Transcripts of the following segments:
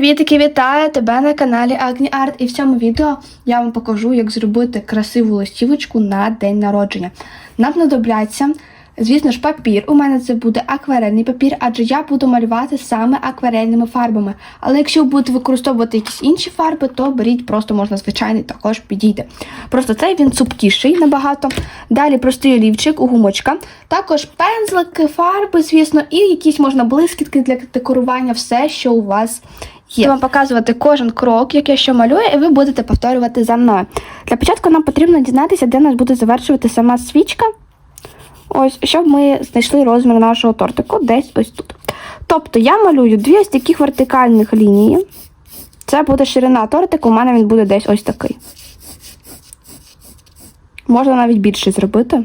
привітики, вітаю тебе на каналі Agni Art. І в цьому відео я вам покажу, як зробити красиву листівочку на день народження. Нам знадобляться, звісно ж, папір. У мене це буде акварельний папір, адже я буду малювати саме акварельними фарбами. Але якщо ви будете використовувати якісь інші фарби, то беріть, просто можна звичайний також підійде. Просто цей він цупкіший набагато. Далі простий олівчик гумочка. Також пензлики, фарби, звісно, і якісь можна блискітки для декорування, все, що у вас є. Я вам показувати кожен крок, як я що малюю, і ви будете повторювати за мною. Для початку нам потрібно дізнатися, де нас буде завершувати сама свічка. Ось, щоб ми знайшли розмір нашого тортику десь ось тут. Тобто я малюю дві ось таких вертикальних лінії. Це буде ширина тортику, у мене він буде десь ось такий. Можна навіть більше зробити.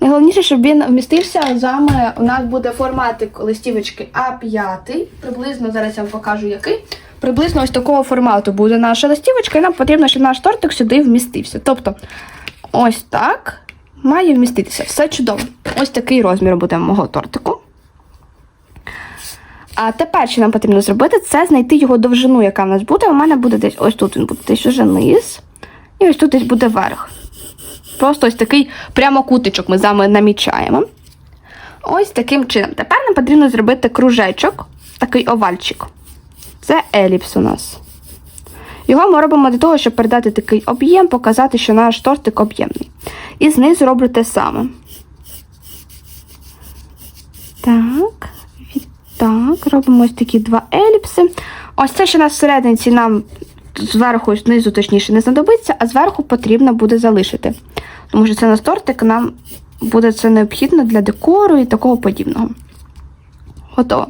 Найголовніше, щоб він вмістився. З вами у нас буде форматик листівочки А5. Приблизно зараз я вам покажу який. Приблизно ось такого формату буде наша листівочка, і нам потрібно, щоб наш тортик сюди вмістився. Тобто, ось так має вміститися. Все чудово. Ось такий розмір буде мого тортику. А тепер, що нам потрібно зробити, це знайти його довжину, яка в нас буде. У мене буде десь ось тут він буде десь уже низ. І ось тут десь буде верх. Просто ось такий прямокутичок ми з вами намічаємо. Ось таким чином. Тепер нам потрібно зробити кружечок, такий овальчик. Це еліпс у нас. Його ми робимо для того, щоб передати такий об'єм, показати, що наш тортик об'ємний. І знизу роблю те саме. Так, так, робимо ось такі два еліпси. Ось це, що у нас всерединці нам зверху, знизу, точніше, не знадобиться, а зверху потрібно буде залишити. Тому що це на тортик, нам буде це необхідно для декору і такого подібного. Готово.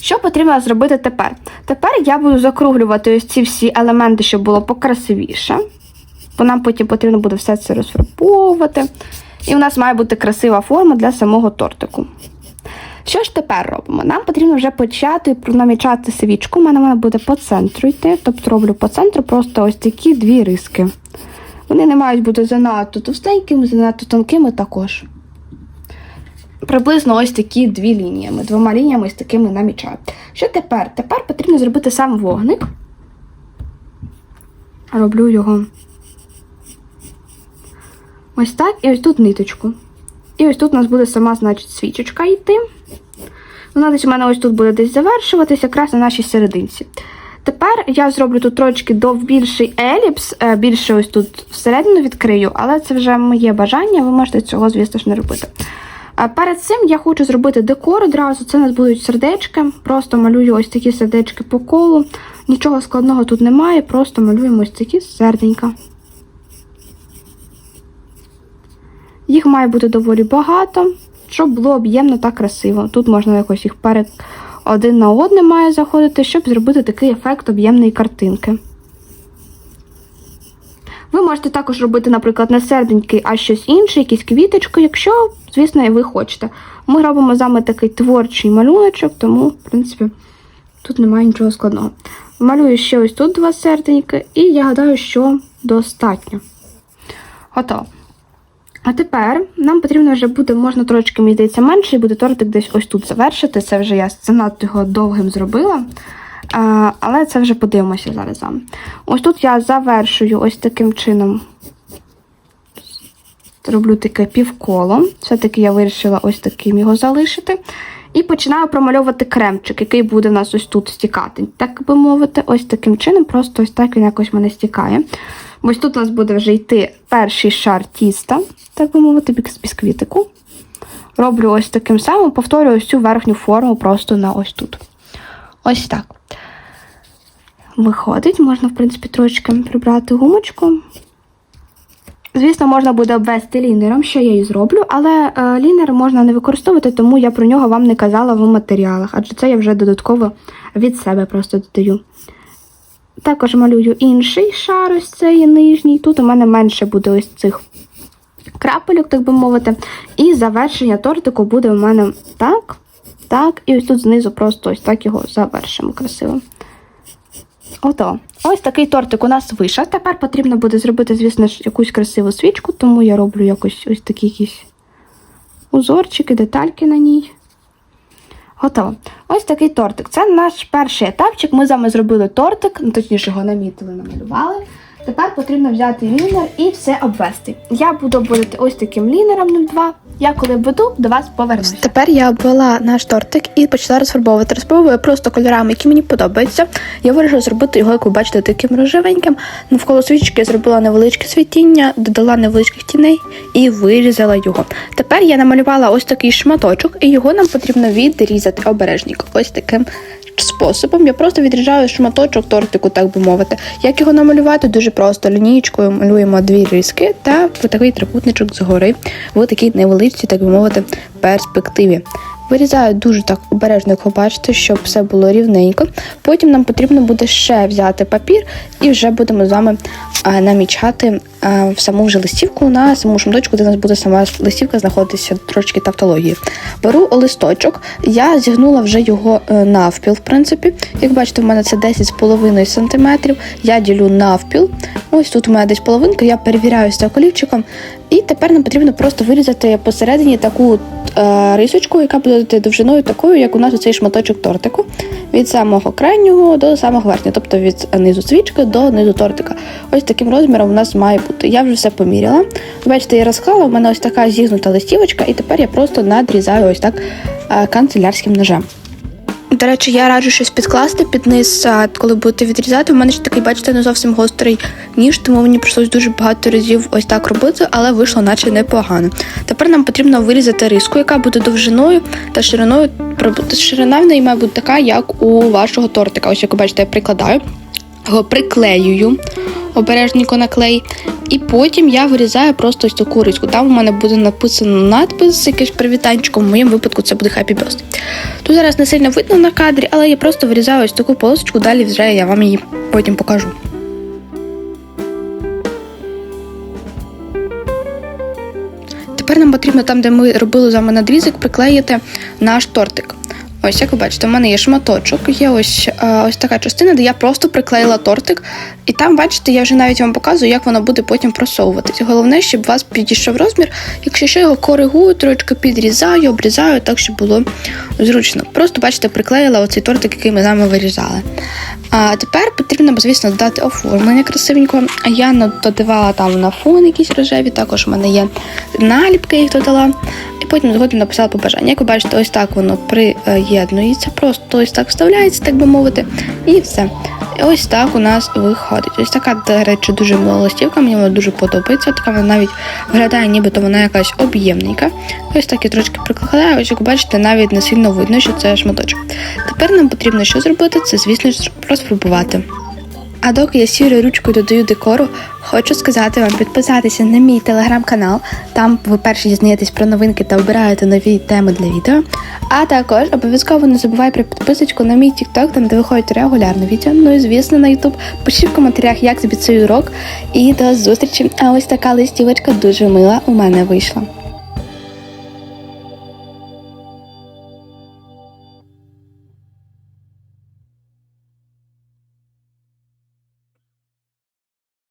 Що потрібно зробити тепер? Тепер я буду закруглювати ось ці всі елементи, щоб було покрасивіше. Бо нам потім потрібно буде все це розфарбовувати. І у нас має бути красива форма для самого тортику. Що ж тепер робимо? Нам потрібно вже почати намічати свічку. У мене вона буде по центру йти. Тобто роблю по центру просто ось такі дві риски. Вони не мають бути занадто товстенькими, занадто тонкими також. Приблизно ось такі дві лінії. Ми двома лініями ось такими намічаю. Що тепер? Тепер потрібно зробити сам вогник. Роблю його ось так, і ось тут ниточку. І ось тут у нас буде сама, значить, свічечка йти. Вона десь у мене ось тут буде десь завершуватись, якраз на нашій серединці. Тепер я зроблю тут трошки довбільший еліпс, е, більше ось тут всередину відкрию, але це вже моє бажання, ви можете цього, звісно ж, не робити. Перед цим я хочу зробити декор одразу. Це у нас будуть сердечки. Просто малюю ось такі сердечки по колу. Нічого складного тут немає, просто малюємо ось такі серденька. Їх має бути доволі багато, щоб було об'ємно та красиво. Тут можна якось їх перед один на одне має заходити, щоб зробити такий ефект об'ємної картинки. Ви можете також робити, наприклад, не серденький, а щось інше, якісь квіточки, якщо, звісно, і ви хочете. Ми робимо з вами такий творчий малюночок, тому, в принципі, тут немає нічого складного. Малюю ще ось тут два серденьки, і я гадаю, що достатньо. Готово. А тепер нам потрібно вже буде, можна трошки, мені здається, менше, і буде тортик десь ось тут завершити. Це вже я занадто його довгим зробила. А, але це вже подивимося зараз. Ось тут я завершую ось таким чином. Роблю таке півколо. Все-таки я вирішила ось таким його залишити. І починаю промальовувати кремчик, який буде у нас ось тут стікати. Так би мовити, ось таким чином, просто ось так він якось в мене стікає. Ось тут у нас буде вже йти перший шар тіста, так би мовити, бісквітику. Роблю ось таким самим, повторюю ось цю верхню форму просто на ось тут. Ось так. Виходить, можна, в принципі, трошки прибрати гумочку. Звісно, можна буде обвести лінером, що я і зроблю, але е, лінер можна не використовувати, тому я про нього вам не казала в матеріалах, адже це я вже додатково від себе просто додаю. Також малюю інший шар, ось цей нижній. Тут у мене менше буде ось цих крапельок, так би мовити. І завершення тортику буде у мене так, так, і ось тут знизу просто ось так його завершимо красиво. Ото. Ось такий тортик у нас вийшов. Тепер потрібно буде зробити, звісно ж, якусь красиву свічку, тому я роблю якось ось такі якісь узорчики, детальки на ній. Готово. Ось такий тортик. Це наш перший етапчик. Ми з вами зробили тортик, ну точніше його намітили, намалювали. Тепер потрібно взяти лінер і все обвести. Я буду обводити ось таким лінером 0,2. Я коли введу, до вас повернуся. Тепер я обвела наш тортик і почала розфарбовувати. Розфарбовую просто кольорами, які мені подобаються. Я вирішила зробити його, як ви бачите, таким рожевеньким. Навколо свічки я зробила невеличке світіння, додала невеличких тіней і вирізала його. Тепер я намалювала ось такий шматочок, і його нам потрібно відрізати обережненько. Ось таким способом. Я просто відріжаю шматочок тортику, так би мовити. Як його намалювати? Дуже просто лінієчкою малюємо дві різки та такий трикутничок згори в такій невеличкій, так би мовити, перспективі. Вирізаю дуже так обережно, як ви бачите, щоб все було рівненько. Потім нам потрібно буде ще взяти папір і вже будемо з вами а, намічати а, в саму вже листівку на саму шматочку, де у нас буде сама листівка знаходитися трошки тавтології. Беру листочок, я зігнула вже його е, навпіл, в принципі. Як бачите, в мене це 10,5 см. Я ділю навпіл. Ось тут у мене десь половинка, я перевіряю з олівчиком. І тепер нам потрібно просто вирізати посередині таку е, рисочку, яка буде довжиною такою, як у нас оцей шматочок тортику. Від самого крайнього до самого верхнього, тобто від низу свічки до низу тортика. Ось таким розміром у нас має бути. Я вже все поміряла. Бачите, я розклала, у мене ось така зігнута листівочка, і тепер я просто надрізаю ось так е, канцелярським ножем. До речі, я раджу щось підкласти під низ, коли будете відрізати. У мене ще такий, бачите, не зовсім гострий ніж, тому мені прийшлось дуже багато разів ось так робити, але вийшло наче непогано. Тепер нам потрібно вирізати риску, яка буде довжиною та шириною. Ширина в неї має бути така, як у вашого тортика. Ось як ви бачите, я прикладаю, його приклеюю обережненько на клей. І потім я вирізаю просто ось таку риску. Там у мене буде написано надпис, якийсь привітанчиком. В моєму випадку це буде Happy Birthday. Тут зараз не сильно видно на кадрі, але я просто вирізаю ось таку полосочку, далі вже я вам її потім покажу. Тепер нам потрібно там, де ми робили з вами надрізик, приклеїти наш тортик. Ось, як ви бачите, у мене є шматочок, є ось, е, ось така частина, де я просто приклеїла тортик. І там, бачите, я вже навіть вам показую, як воно буде потім просовуватись. Головне, щоб вас підійшов розмір. Якщо що, його коригую, трошки підрізаю, обрізаю, так, щоб було зручно. Просто, бачите, приклеїла оцей тортик, який ми з вами вирізали. А тепер потрібно, звісно, додати оформлення красивенько. Я додавала там на фон якісь рожеві, також у мене є наліпки, їх додала. І потім згодом написала побажання. Як ви бачите, ось так воно приєднується, просто ось так вставляється, так би мовити, і все. І ось так у нас виходить. Ось така, до речі, дуже мила листівка, мені вона дуже подобається. Така вона навіть виглядає, нібито вона якась об'ємненька. Ось так і трошки прикладаю, ось як бачите, навіть не сильно видно, що це шматочок. Тепер нам потрібно що зробити, це, звісно розфарбувати. А доки я сірою ручкою додаю декору, хочу сказати вам підписатися на мій телеграм-канал. Там ви перші дізнаєтесь про новинки та обираєте нові теми для відео. А також обов'язково не забувай про підписочку на мій TikTok, там де виходять регулярно відео. Ну і звісно на YouTube. Пишіть в коментарях, як тобі цей урок. І до зустрічі. А ось така листівочка дуже мила у мене вийшла.